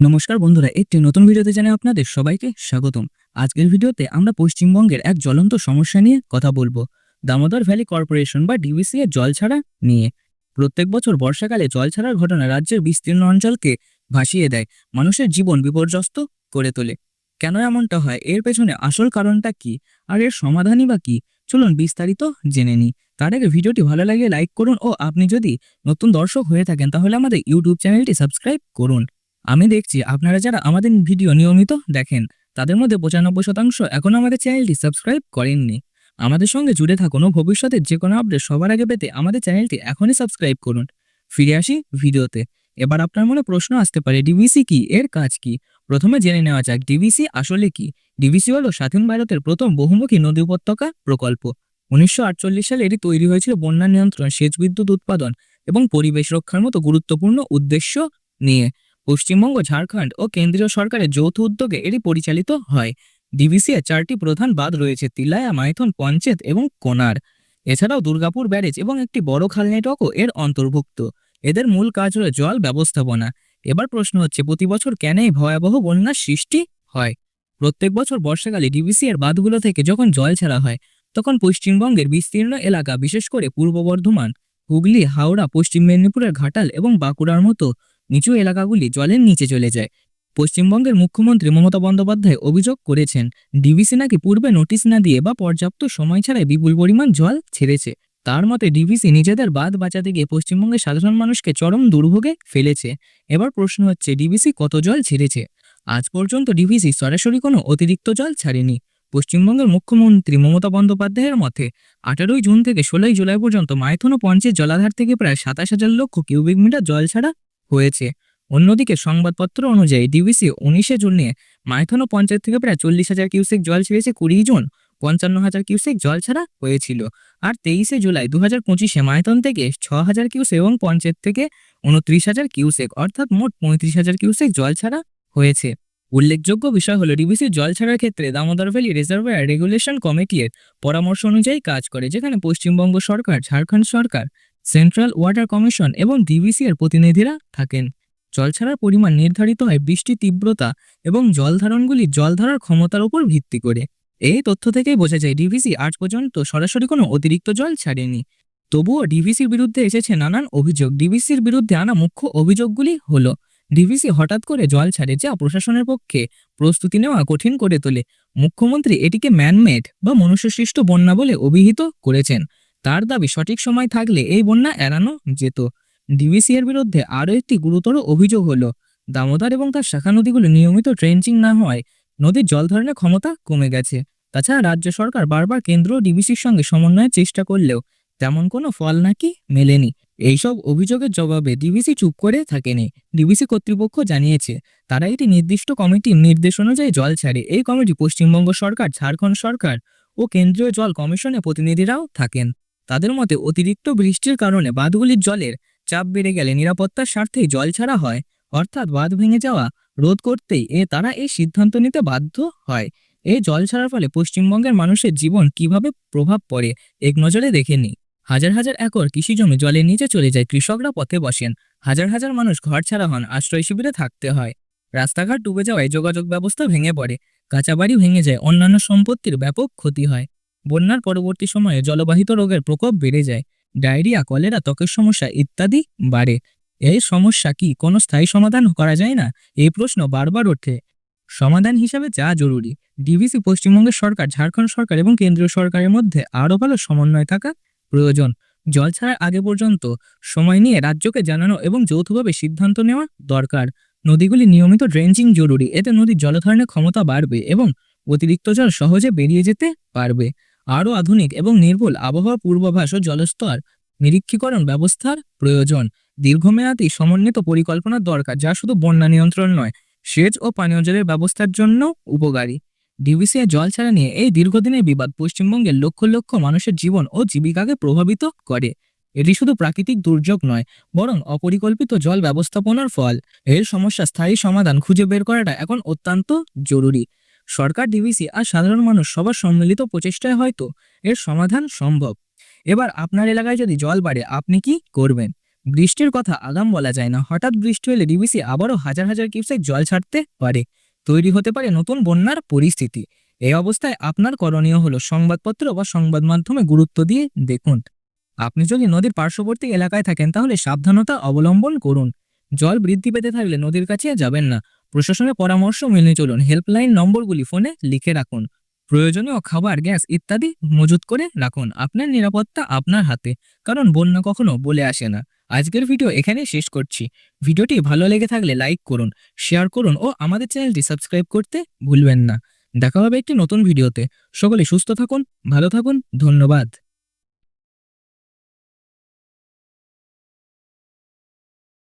নমস্কার বন্ধুরা, একটি নতুন ভিডিওতে জানাই আপনাদের সবাইকে স্বাগতম। আজকের ভিডিওতে আমরা পশ্চিমবঙ্গের এক জ্বলন্ত সমস্যা নিয়ে কথা বলব। দামোদর ভ্যালি কর্পোরেশন বা ডিভিসি এর জল ছাড়া নিয়ে। প্রত্যেক বছর বর্ষাকালে জল ছাড়ার ঘটনা রাজ্যের বিস্তীর্ণ অঞ্চলকে ভাসিয়ে দেয়, মানুষের জীবন বিপর্যস্ত করে তোলে। কেন এমনটা হয়? এর পেছনে আসল কারণটা কি? আর এর সমাধানই বা কি? চলুন বিস্তারিত জেনে নিই। তার আগে ভিডিওটি ভালো লাগলে লাইক করুন ও আপনি যদি নতুন দর্শক হয়ে থাকেন, তাহলে আমাদের ইউটিউব চ্যানেলটি সাবস্ক্রাইব করুন। আমি দেখছি আপনারা যারা আমাদের ভিডিও নিয়মিত দেখেন, তাদের মধ্যে পঁচানব্বই শতাংশ এখনও আমাদের চ্যানেলটি সাবস্ক্রাইব করেননি। আমাদের সঙ্গে জুড়ে থাকুন ও ভবিষ্যতের যে কোনো আপডেট সবার আগে পেতে আমাদের চ্যানেলটি এখনই সাবস্ক্রাইব করুন। ফিরে আসি ভিডিওতে। এবার আপনার মনে প্রশ্ন আসতে পারে ডিভিসি কি? এর কাজ কি? প্রথমে জেনে নেওয়া যাক ডিভিসি আসলে কি? ডিভিসি হলো স্বাধীন ভারতের প্রথম বহুমুখী নদী উপত্যকা প্রকল্প। উনিশশো আটচল্লিশ সালে এটি তৈরি হয়েছিল বন্যা নিয়ন্ত্রণ, সেচ বিদ্যুৎ উৎপাদন এবং পরিবেশ রক্ষার মতো গুরুত্বপূর্ণ উদ্দেশ্য নিয়ে। পশ্চিমবঙ্গ, ঝাড়খণ্ড ও কেন্দ্রীয় সরকারের যৌথ উদ্যোগে এটি পরিচালিত হয়। ডিভিসি এর চারটি প্রধান বাঁধ রয়েছে, তিলায়া, মাইথন, পঞ্চেত এবং কোনার। এছাড়াও দুর্গাপুর ব্যারেজ এবং একটি বড় খাল নেটওয়ার্কও এর অন্তর্ভুক্ত। এদের মূল কাজ হল জল ব্যবস্থাপনা। এবার প্রশ্ন হচ্ছে, প্রতি বছর কেন এই ভয়াবহ বন্যার সৃষ্টি হয়? প্রত্যেক বছর বর্ষাকালে ডিভিসি এর বাঁধগুলো থেকে যখন জল ছাড়া হয়, তখন পশ্চিমবঙ্গের বিস্তীর্ণ এলাকা, বিশেষ করে পূর্ব বর্ধমান, হুগলি, হাওড়া, পশ্চিম মেদিনীপুরের ঘাটাল এবং বাঁকুড়ার মতো নিচু এলাকাগুলি জলের নিচে চলে যায়। পশ্চিমবঙ্গের মুখ্যমন্ত্রী মমতা বন্দ্যোপাধ্যায় অভিযোগ করেছেন, ডিভিসি নাকি পূর্বে নোটিশ না দিয়ে বা পর্যাপ্ত সময় ছাড়াই বিপুল পরিমাণ জল ছেড়েছে। তার মতে, ডিভিসি নিজেদের বাদ বাঁচাতে গিয়ে পশ্চিমবঙ্গের সাধারণ মানুষকে চরম দুর্ভোগে ফেলেছে। এবার প্রশ্ন হচ্ছে, ডিভিসি কত জল ছেড়েছে? আজ পর্যন্ত ডিভিসি সরাসরি কোনো অতিরিক্ত জল ছাড়েনি। পশ্চিমবঙ্গের মুখ্যমন্ত্রী মমতা বন্দ্যোপাধ্যায়ের মতে, আঠারোই জুন থেকে ষোলোই জুলাই পর্যন্ত মাইথন ও পঞ্চের জলাধার থেকে প্রায় সাতাশ হাজার লক্ষ কিউবিক মিটার জল ছাড়া হয়েছে। অন্যদিকে সংবাদপত্র অনুযায়ী ডিভিসি উনিশে জুনে মাইথন ও পঞ্চায়েত থেকে প্রায় চল্লিশ হাজার কিউসেক জল ছেড়েছে, কুড়ি জুন পঞ্চান্ন হাজার কিউসেক জল ছাড়া হয়েছিল। আর তেইশে জুলাই দু হাজার পঁচিশে মাইথন থেকে ছ হাজার কিউসেক এবং পঞ্চায়েত থেকে উনত্রিশ হাজার কিউসেক, অর্থাৎ মোট পঁয়ত্রিশ হাজার কিউসেক জল ছাড়া হয়েছে। উল্লেখযোগ্য বিষয় হলো ডিভিসির জল ছাড়ার ক্ষেত্রে দামোদর ভ্যালি রিজার্ভায়ার রেগুলেশন কমিটির পরামর্শ অনুযায়ী কাজ করে, যেখানে পশ্চিমবঙ্গ সরকার, ঝাড়খণ্ড সরকার সেন্ট্রাল ওয়াটার কমিশন এবং ডিভিসি এর প্রতিনিধিরা থাকেন। জল ছাড়ার পরিমাণ নির্ধারিত হয় বৃষ্টি তীব্রতা এবং জল ধারণগুলি জল ধরার ক্ষমতার উপর ভিত্তি করে। এই তথ্য থেকেই বোঝা যায় ডিভিসি আজ পর্যন্ত সরাসরি কোনো অতিরিক্ত জল ছাড়েনি। তবুও ডিভিসির বিরুদ্ধে এসেছে নানান অভিযোগ। ডিভিসির বিরুদ্ধে আনা মুখ্য অভিযোগগুলি হলো ডিভিসি হঠাৎ করে জল ছাড়ে যা প্রশাসনের পক্ষে প্রস্তুতি নেওয়া কঠিন করে তোলে। মুখ্যমন্ত্রী এটিকে ম্যানমেড বা মনুষ্যসৃষ্ট বন্যা বলে অভিহিত করেছেন। তার দাবি সঠিক সময় থাকলে এই বন্যা এড়ানো যেত। ডিভিসি এর বিরুদ্ধে আরও একটি গুরুতর অভিযোগ হলো, দামোদর এবং তার শাখা নদীগুলো নিয়মিত ট্রেঞ্চিং না হওয়ায় নদীর জল ধারণের ক্ষমতা কমে গেছে। তাছাড়া রাজ্য সরকার বারবার কেন্দ্র ও ডিভিসির সঙ্গে সমন্বয়ের চেষ্টা করলেও তেমন কোনো ফল নাকি মেলেনি। এইসব অভিযোগের জবাবে ডিভিসি চুপ করে থাকেনি। ডিভিসি কর্তৃপক্ষ জানিয়েছে, তারা একটি নির্দিষ্ট কমিটির নির্দেশ অনুযায়ী জল ছাড়ে। এই কমিটি পশ্চিমবঙ্গ সরকার, ঝাড়খণ্ড সরকার ও কেন্দ্রীয় জল কমিশনের প্রতিনিধিরাও থাকেন। তাদের মতে অতিরিক্ত বৃষ্টির কারণে বাঁধগুলির জলের চাপ বেড়ে গেলে নিরাপত্তার স্বার্থেই জল ছাড়া হয়। অর্থাৎ বাঁধ ভেঙে যাওয়া রোধ করতেই এ তারা এই সিদ্ধান্ত নিতে বাধ্য হয়। এই জল ছাড়ার ফলে পশ্চিমবঙ্গের মানুষের জীবন কীভাবে প্রভাব পড়ে, এক নজরে দেখে নিই। হাজার হাজার একর কৃষি জমি জলের নিচে চলে যায়, কৃষকরা পথে বসেন। হাজার হাজার মানুষ ঘর ছাড়া হন, আশ্রয় শিবিরে থাকতে হয়। রাস্তাঘাট ডুবে যাওয়ায় যোগাযোগ ব্যবস্থা ভেঙে পড়ে, কাঁচাবাড়ি ভেঙে যায়, অন্যান্য সম্পত্তির ব্যাপক ক্ষতি হয়। বন্যার পরবর্তী সময়ে জলবাহিত রোগের প্রকোপ বেড়ে যায়। ডায়রিয়া, কলেরা, ত্বকের সমস্যা ইত্যাদি বাড়ে। এই সমস্যা কি কোনো স্থায়ী সমাধান করা যায় না? এই প্রশ্ন বারবার ওঠে। সমাধান হিসাবে যা জরুরি। ডিভিসি পশ্চিমবঙ্গের সরকার, ঝাড়খণ্ড সরকার এবং কেন্দ্রীয় সরকারের মধ্যে আরও ভালো সমন্বয় থাকা প্রয়োজন। জল ছাড়ার আগে পর্যন্ত সময় নিয়ে রাজ্যকে জানানো এবং যৌথভাবে সিদ্ধান্ত নেওয়া দরকার। নদীগুলি নিয়মিত ড্রেঞ্চিং জরুরি। এতে নদীর জলধারণের ক্ষমতা বাড়বে এবং অতিরিক্ত জল সহজে বেরিয়ে যেতে পারবে। আরও আধুনিক এবং নির্ভুল আবহাওয়া পূর্বাভাস ও জলস্তর নিরীক্ষীকরণ ব্যবস্থার প্রয়োজন। দীর্ঘমেয়াদী সমন্বিত পরিকল্পনার দরকার, যা শুধু বন্যা নিয়ন্ত্রণ নয়, সেচ ও পানীয় জলের ব্যবস্থার জন্য উপকারী। ডিভিসি এর জল ছাড়া নিয়ে এই দীর্ঘদিনের বিবাদ পশ্চিমবঙ্গের লক্ষ লক্ষ মানুষের জীবন ও জীবিকাকে প্রভাবিত করে। এটি শুধু প্রাকৃতিক দুর্যোগ নয়, বরং অপরিকল্পিত জল ব্যবস্থাপনার ফল। এর সমস্যা স্থায়ী সমাধান খুঁজে বের করাটা এখন অত্যন্ত জরুরি। সরকার ডিভিসি আর সাধারণ মানুষ সবার সম্মিলিত প্রচেষ্টায় হয়তো এর সমাধান সম্ভব। এবার আপনার এলাকায় যদি জল বাড়ে, আপনি কি করবেন? বৃষ্টির কথা আগাম বলা যায় না। হঠাৎ বৃষ্টি হলে ডিবিসি আবারও হাজার হাজার কিউসেক জল ছাড়তে পারে। তৈরি হতে পারে নতুন বন্যার পরিস্থিতি। এই অবস্থায় আপনার করণীয় হলো সংবাদপত্র বা সংবাদ মাধ্যমে গুরুত্ব দিয়ে দেখুন। আপনি যদি নদীর পার্শ্ববর্তী এলাকায় থাকেন, তাহলে সাবধানতা অবলম্বন করুন। জল বৃদ্ধি পেতে থাকলে নদীর কাছে যাবেন না। প্রশাসনের পরামর্শ মেনে চলুন। হেল্পলাইন নম্বরগুলি ফোনে লিখে রাখুন। প্রয়োজনীয় খাবার গ্যাস ইত্যাদি মজুত করে রাখুন। আপনার নিরাপত্তা আপনার হাতে, কারণ বন্যা কখনো বলে আসে না। আজকের ভিডিও এখানে শেষ করছি। ভিডিওটি ভালো লেগে থাকলে লাইক করুন শেয়ার করুন ও আমাদের চ্যানেলটি সাবস্ক্রাইব করতে ভুলবেন না। দেখা হবে একটি নতুন ভিডিওতে সকলে সুস্থ থাকুন, ভালো থাকুন, ধন্যবাদ।